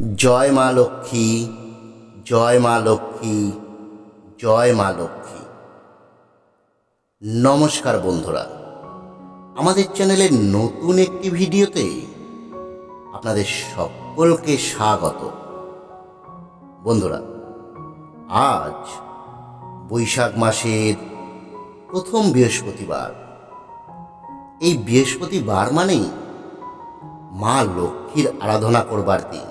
জয় মা লক্ষ্মী, জয় মা লক্ষ্মী, জয় মা লক্ষ্মী। নমস্কার বন্ধুরা, আমাদের চ্যানেলের নতুন একটি ভিডিওতে আপনাদের সকলকে স্বাগত। বন্ধুরা, আজ বৈশাখ মাসের প্রথম বৃহস্পতিবার। এই বৃহস্পতিবার মানেই মা লক্ষ্মীর আরাধনা করবার দিন।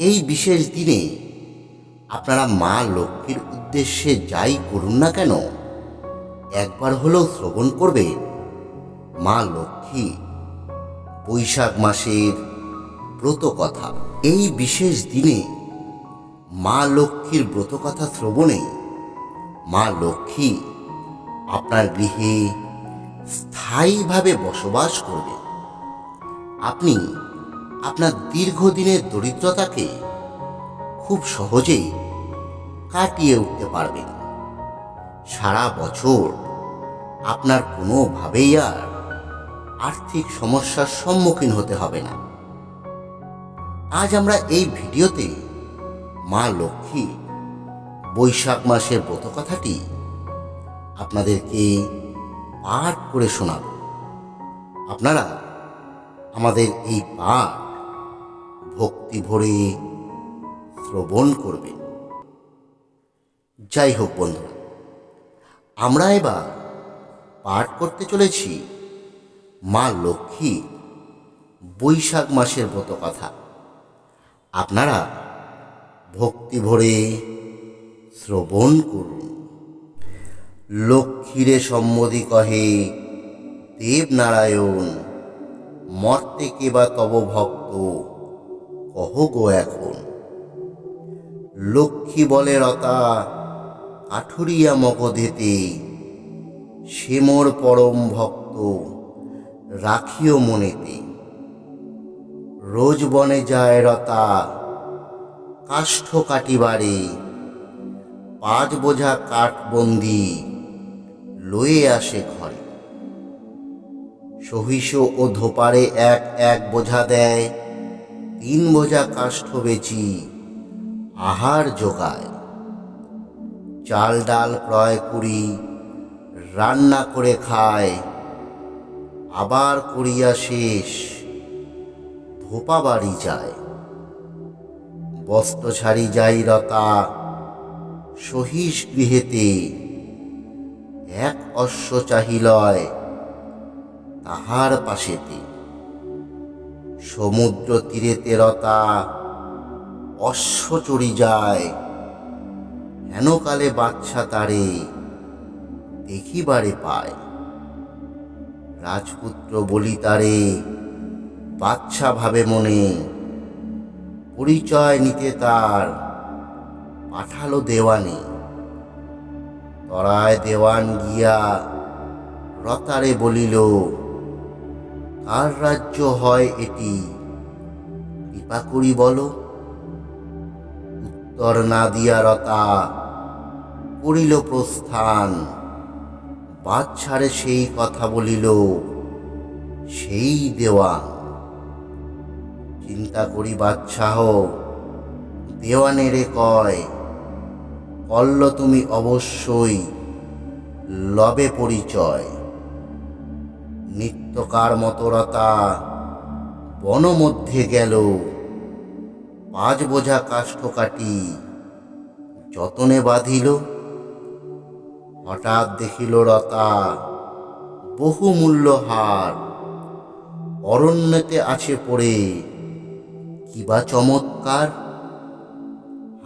এই বিশেষ দিনে আপনারা মা লক্ষ্মীর উদ্দেশ্যে যাই করুন না কেন, একবার হলেও শ্রবণ করবে মা লক্ষ্মী বৈশাখ মাসের ব্রত কথা। এই বিশেষ দিনে মা লক্ষ্মীর ব্রত কথা শ্রবণে মা লক্ষ্মী আপনার গৃহে স্থায়ীভাবে বসবাস করবে আপনি আপনার দীর্ঘদিনের দরিদ্রতাকে খুব সহজেই কাটিয়ে উঠতে পারবেন। সারা বছর আপনার কোনোভাবেই আর আর্থিক সমস্যার সম্মুখীন হতে হবে না। আজ আমরা এই ভিডিওতে মা লক্ষ্মী বৈশাখ মাসের ব্রত কথাটি আপনাদেরকে পাঠ করে শোনাব। আপনারা আমাদের এই পাঠ ভক্তি ভরে শ্রবণ করবেন যাই হোক বন্ধুরা, আমরা এবার পাঠ করতে চলেছি মা লক্ষ্মী বৈশাখ মাসের ব্রত কথা। আপনারা ভক্তি ভরে শ্রবণ করুন। লক্ষ্মীরে সম্মতি কহে, দেবনারায়ণ, মর্তে কে বা তব ভক্ত কহ গো এখন। লক্ষ্মী বলে, রতা কাঠুরিয়া মগধেতে সে মোর পরম ভক্ত রাখিও মনেতে। রোজ বনে যায় রতা, কাষ্ঠ কাটিবারে, পাঁচ বোঝা কাঠবন্দি লয়ে আসে ঘরে। সহিষ ও ধোপারে এক এক বোঝা দেয় তিন বোঝা কাষ্ঠ বেচি, আহার যোগায়। চাল ডাল ক্রয় করি, রান্না করে খায় আবার করিয়া শেষ, ধোপা বাড়ি যায়। বস্ত্র ছাড়ি যাই রতা সহিস গৃহেতে, এক অশ্ব চাহিলয় তাহার পাশেতে। সমুদ্র তীরে তেরতা অশ্ব চড়ি যায় হেনকালে বাচ্চা তারে দেখিবারে পায়? রাজপুত্র বলি তারে বাচ্চা ভাবে মনে, পরিচয় নিতে তার পাঠালো দেওয়ানে। তরায় দেওয়ান গিয়া রতারে বলিল কার রাজ্য হয় এটি? কৃপা করি বলো। উত্তর না দিয়া রতা, করিল প্রস্থান। বাচ্চারে সেই কথা বলিল, সেই দেওয়ান। চিন্তা করি বাচ্চাহ দেওয়ানেরে কয়, কল্ল তুমি অবশ্যই লবে পরিচয়। নিত্যকার মতরতা। বন মধ্যে গেল। পাঁচ বোঝা কাষ্ঠ কাটি যতনে বাঁধিল, হঠাৎ দেখিল রতা বহু মূল্য হার। অরণ্যতে আছে পড়ে কিবা চমৎকার।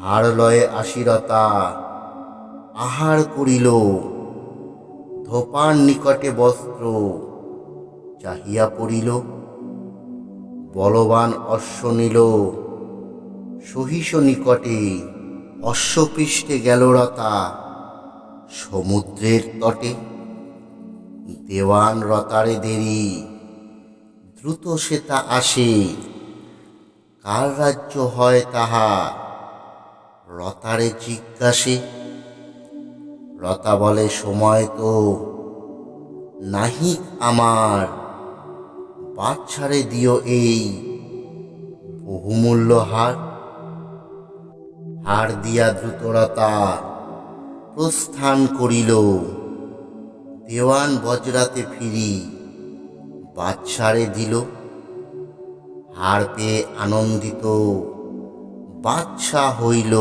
হাড় লয়ে আশিরতা আহার করিল। ধোপার নিকটে বস্ত্র চাহিয়া পড়িল, বলবান অশ্ব নিল, সহিষ নিকটে অশ্বপৃষ্ঠে গেল রতা, সমুদ্রের তটে। দেওয়ান রতারে দেরি, দ্রুত সে তা আসে, কার রাজ্য হয় তাহা রতারে জিজ্ঞাসে। রতা বলে, সময় তো নাহি আমার। বাচ্চারে দিও এই বহুমূল্য হার। হার দিয়া দ্রুতরতা প্রস্থান করিল। দেওয়ান বজরাতে ফিরি বাদশারে দিল। হার পেয়ে আনন্দিত বাদশা হইল।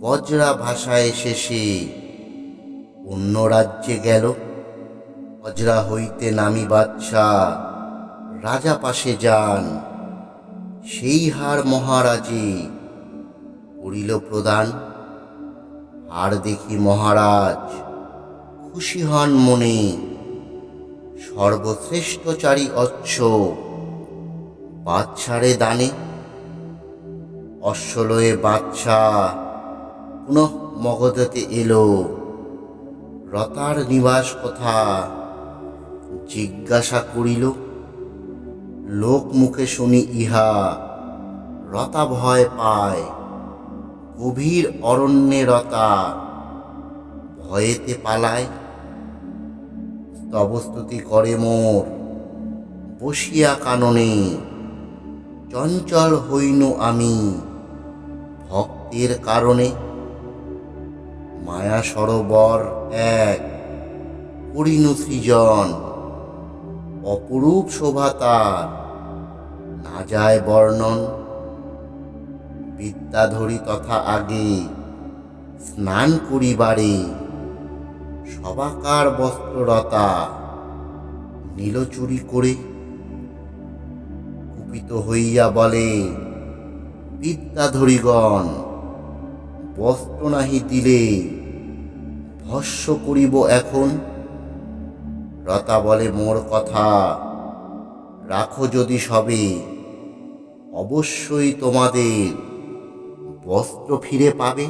বজরা ভাষায় শেষে অন্য রাজ্যে গেল। বজরা হইতে নামি বাদশা রাজা পাশে যান। সেই হার মহারাজে করিল প্রদান। হার দেখি মহারাজ, খুশি হন মনে। সর্বশ্রেষ্ঠচারী অচ্ছ, বাদশারে দানে। অশ্বলয়ে বাদশা পুনঃ মগধতে এলো। রতার নিবাস কথা? জিজ্ঞাসা করিল, লোক মুখে শুনি ইহা রতা ভয় পায়, গভীর অরণ্যে রতা ভয়েতে পালায়। স্তবস্তুতি করে মোর, বসিয়া কাননে চঞ্চল হইন আমি ভক্তের কারণে। মায়া সরোবর এক, করিনু সৃজন অপরূপ শোভা তার। না যায় বর্ণন। বিদ্যাধরী তথা আগে। স্নান করিবারে সবাকার বস্ত্ররতা নীল চুরি করে কুপিত হইয়া বলে বিদ্যাধরীগণ বস্ত্র নাহি দিলে ভস্য করিব এখন? রতা বলে, মোর কথা রাখো যদি সবে। অবশ্যই তোমাদের বস্ত্র ফিরে পাবে।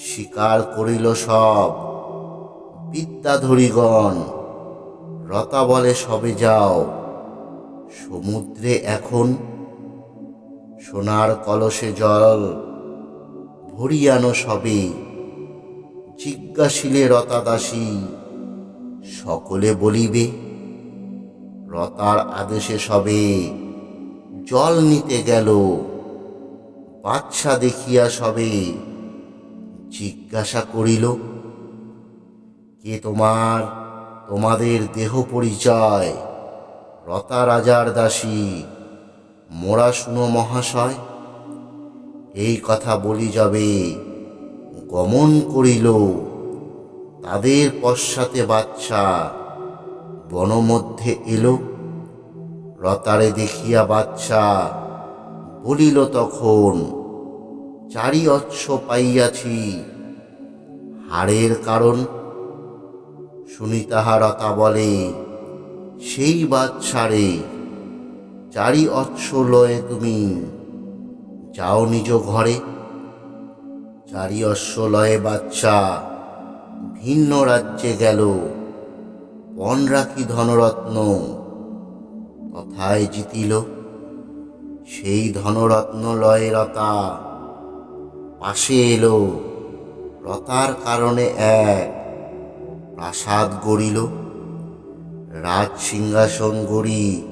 স্বীকার করিল সব বিদ্যাধরীগণ। রতা বলে, সবে যাও, সমুদ্রে এখন সোনার কলসে জল ভরিয়ানো সবে। জিজ্ঞাসিলে রতাদাসী সকলে বলিবে, রতার আদেশে সবে জল নিতে গেল। বাচ্চা দেখিয়া সবে জিজ্ঞাসা করিল, কে তোমার, তোমাদের দেহ পরিচয়? রতা রাজার দাসী, মোরা শুনো মহাশয়। এই কথা বলি যাবে, গমন করিল। তাদের পশ্চাতে বাচ্চা বনমধ্যে এলো। রতারে দেখিয়া বাচ্চা বলিল তখন, চারি অচ্ছ পাইয়াছি। হাড়ের কারণ? শুনি তাহা রতা বলে, সেই বাচ্চারে চারি অচ্ছ লয়ে তুমি যাও নিজ ঘরে। চারি অশ্ব লয়ে বাচ্চা ভিন্ন রাজ্যে গেল। পণ রাখি ধনরত্ন তথায় জিতিল? সেই ধনরত্ন লয়ে রতা। পাশে এলো, রতার কারণে এক প্রাসাদ গড়িল। রাজ সিংহাসন গড়ি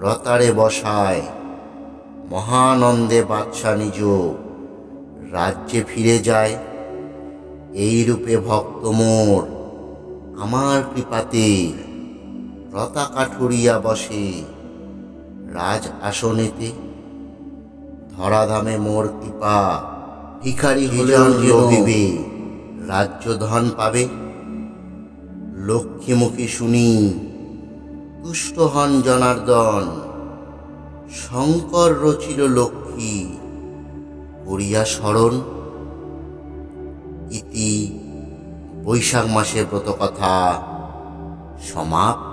রতারে বসায়। মহানন্দে বাদশা নিজ রাজ্যে ফিরে যায়। এই রূপে ভক্ত মোর। আমার কৃপাতে রতা কাঠুরিয়া বসে। রাজ আসনেতে ধরাধামে মোর কৃপা। ভিখারি হলেও রবিবে রাজ্য ধন পাবে। লক্ষ্মীমুখী শুনি তুষ্ট হন জনার্দন। শঙ্কর রচিল লক্ষ্মী করিয়া স্মরণ ইতি বৈশাখ মাসের ব্রতকথা সমাপ্ত।